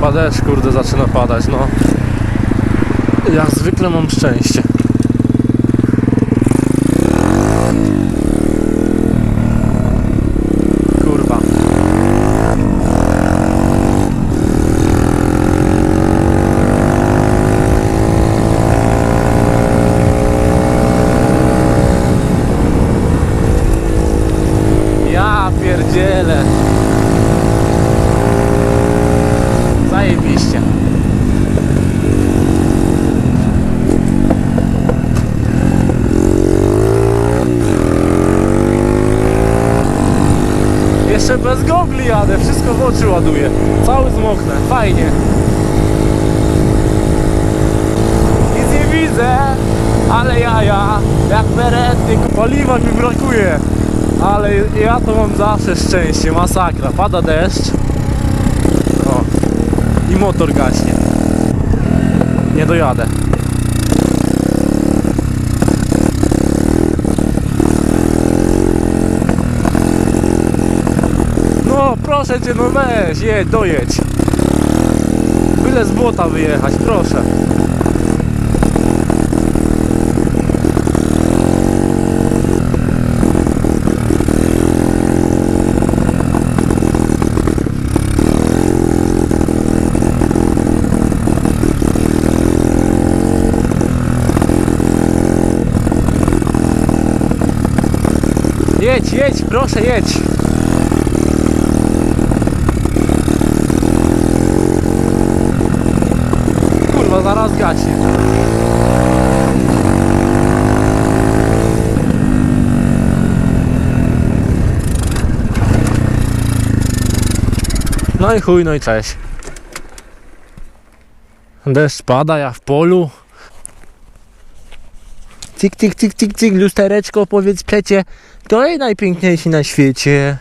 chyba deszcz, kurde, zaczyna padać, no. Jak zwykle mam szczęście. Kurwa. Ja pierdzielę. Gogli jadę, wszystko w oczy ładuję. Cały zmoknę, fajnie. Nic nie widzę, ale ja, ja, jak perety, paliwa mi brakuje. Ale ja to mam zawsze szczęście, masakra. Pada deszcz. O. I motor gaśnie. Nie dojadę. Proszę cię, no weź, jedź, dojedź. Byle z błota wyjechać, proszę. Jedź, jedź, proszę jedź. Gaśnie. No i chuj, no i cześć. Deszcz pada, ja w polu. Cik, cik, cik, cik, cik, lustereczko, powiedz przecie, kto jest najpiękniejszy na świecie?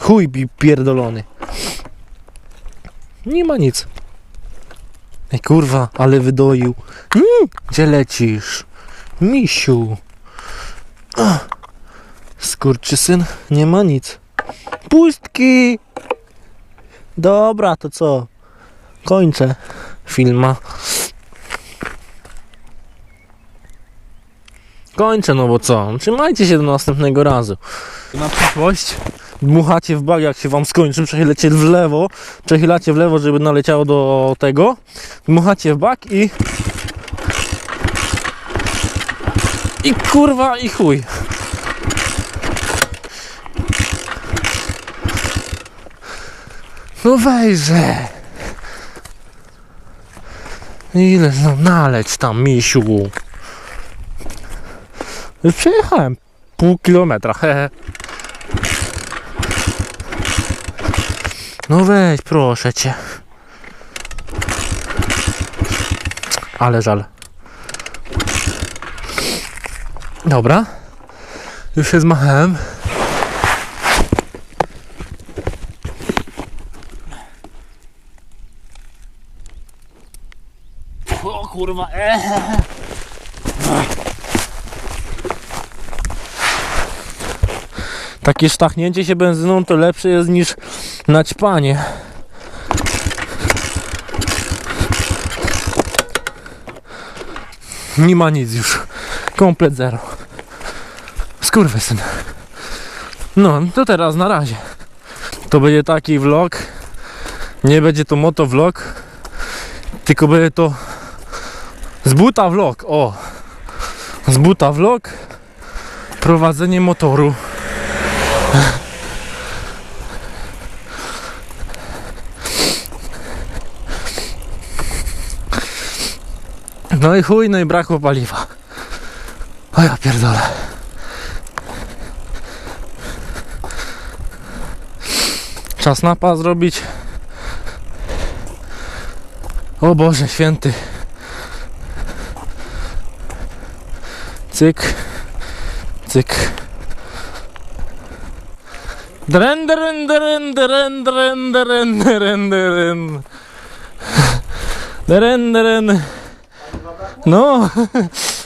Chuj bi pierdolony. Nie ma nic. Ej kurwa, ale wydoił. Mm, gdzie lecisz? Misiu. Skurczysyn, nie ma nic. Pustki! Dobra, to co? Kończę filma. Kończę, no bo co? Trzymajcie się do następnego razu. Na przyszłość dmuchacie w bag, jak się wam skończy, przechylacie w lewo, przechylacie w lewo, żeby naleciało do tego, dmuchacie w bak i i kurwa i chuj. No wejrze. Ile no naleć tam misiu. Już przejechałem pół kilometra, hehe. No weź, proszę cię. Ale żal. Dobra. Już się zmachałem. O kurwa, eee. Takie sztachnięcie się benzyną to lepsze jest niż naćpanie. Nie ma nic już. Komplet zero. Skurwysyn. No, to teraz na razie. To będzie taki vlog. Nie będzie to motovlog. Tylko będzie to z buta vlog. O! Z buta vlog. Prowadzenie motoru. No i chuj, no i brakło paliwa. O ja pierdolę. Czas napa zrobić. O Boże święty. Cyk. Cyk. Dren. No.